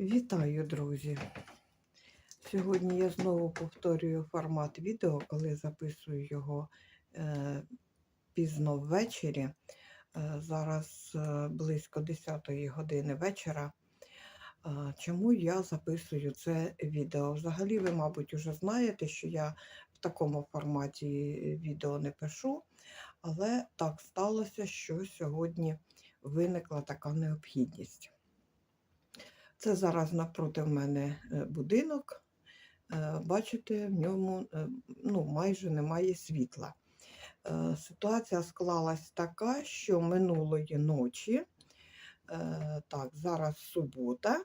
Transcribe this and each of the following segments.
Вітаю, друзі! Сьогодні я знову повторюю формат відео, коли записую його е, пізно ввечері. Е, зараз е, близько 10 години вечора. Е, чому я записую це відео? Взагалі, ви, мабуть, вже знаєте, що я в такому форматі відео не пишу, але так сталося, що сьогодні виникла така необхідність. Це зараз навпроти в мене е, будинок. Е, Бачите, в ньому е, ну, майже немає світла. Ситуація склалась така, що минулої ночі, так, зараз субота,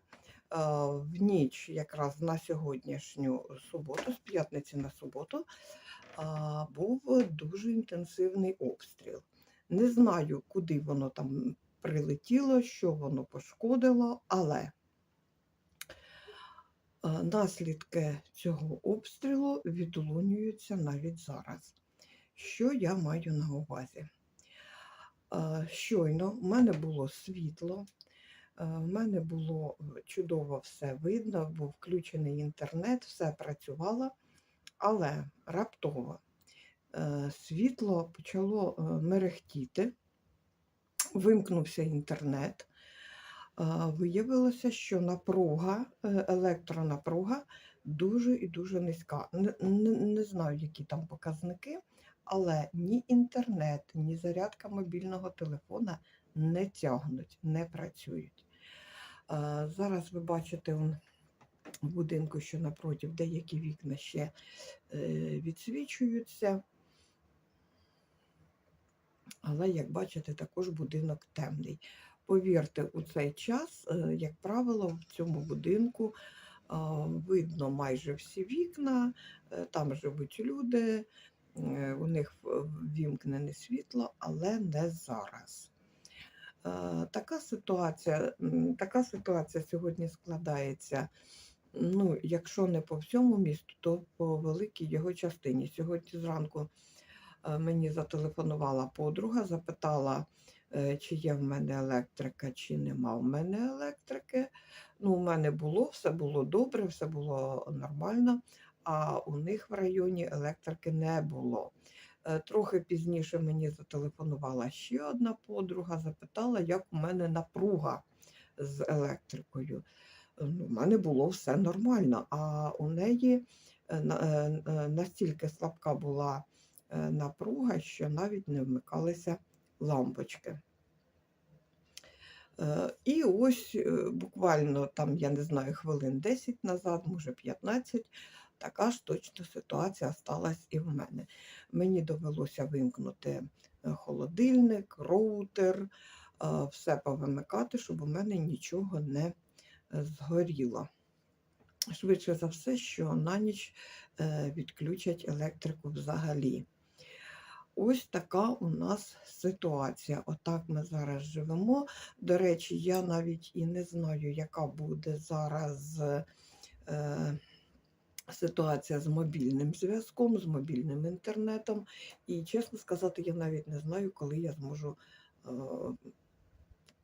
в ніч якраз на сьогоднішню суботу, з п'ятниці на суботу, був дуже інтенсивний обстріл. Не знаю, куди воно там прилетіло, що воно пошкодило, але Наслідки цього обстрілу відлунюються навіть зараз. Що я маю на увазі? Щойно в мене було світло, в мене було е, чудово все видно, був включений інтернет, все працювало, але раптово е, світло почало е, мерехтіти, вимкнувся інтернет. Виявилося, що напруга, е, електронапруга дуже і дуже низька. Не, не, не знаю, які там показники, але ні інтернет, ні зарядка мобільного телефона не тягнуть, не працюють. Зараз ви бачите в будинку, що напротив деякі вікна ще е, відсвічуються. Але, як бачите, також будинок темний. Повірте, у цей час, е, як правило, в цьому будинку видно майже всі вікна, е, там живуть люди, е, у них в- ввімкнене світло, але не зараз. Е, Така ситуація, така ситуація сьогодні складається. Ну, якщо не по всьому місту, то по великій його частині. Сьогодні зранку е, мені зателефонувала подруга, запитала, е, чи є в мене електрика, чи нема в мене електрики. Ну, у мене було, все було добре, все було нормально, а у них в районі електрики не було. Е, Трохи пізніше мені зателефонувала ще одна подруга, запитала, як у мене напруга з електрикою. Е, Ну, у мене було все нормально, а у неї е, на- е, е, настільки слабка була е, напруга, що навіть не вмикалися лампочки. Е, І ось е, буквально там, я не знаю, хвилин 10 назад, може 15, така ж точно ситуація сталася і в мене. Мені довелося вимкнути е, холодильник, роутер, все повимикати, щоб у мене нічого не згоріло. Швидше за все, що на ніч відключать електрику взагалі. Ось така у нас ситуація. Отак ми зараз живемо. До речі, я навіть і не знаю, яка буде зараз е, ситуація з мобільним зв'язком, з мобільним інтернетом. І, чесно сказати, я навіть не знаю, коли я зможу е,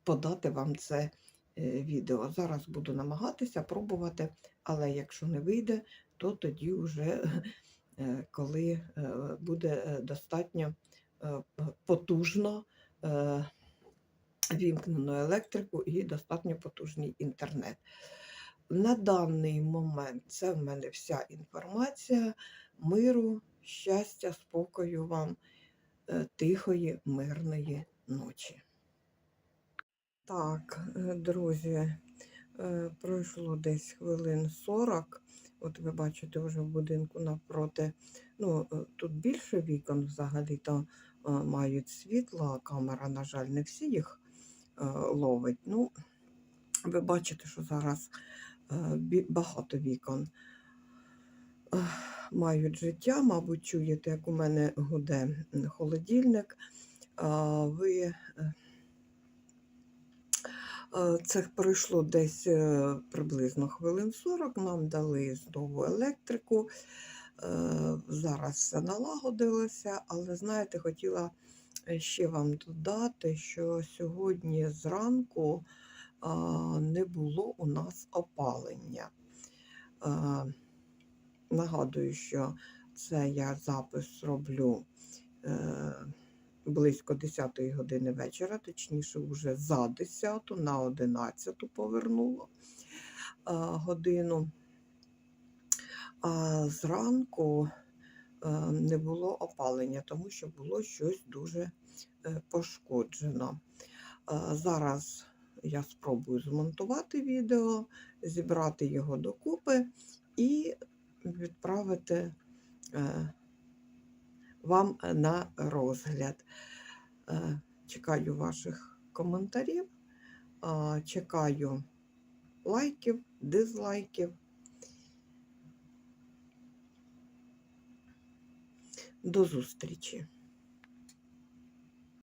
подати вам це е, відео. Зараз буду намагатися пробувати, але якщо не вийде, то тоді вже коли е, буде е, достатньо е, потужно е, вімкнено електрику і достатньо потужний інтернет. На даний момент це в мене вся інформація. Миру, щастя, спокою вам, е, тихої, мирної ночі. Так, е, друзі, е, пройшло десь хвилин 40. От ви бачите вже в будинку навпроти. Ну, е, тут більше вікон взагалі-то е, мають світло, а камера, на жаль, не всі їх е, ловить. Ну, ви бачите, що зараз е, багато вікон е, мають життя. Мабуть, чуєте, як у мене гуде холодильник. Ви е, Е, Це пройшло десь е, приблизно хвилин 40. Нам дали знову електрику. Е, Зараз все налагодилося, але знаєте, хотіла е, ще вам додати, що сьогодні зранку не було у нас опалення. Е, Нагадую, що це я запис роблю е, близько 10 години вечора, точніше, вже за 10 на 11 повернула е, годину. А зранку е, не було опалення, тому що було щось дуже е, пошкоджено. Зараз я спробую змонтувати відео, зібрати його докупи і відправити вам на розгляд. Е, Чекаю ваших коментарів, е, чекаю лайків, дизлайків. До зустрічі!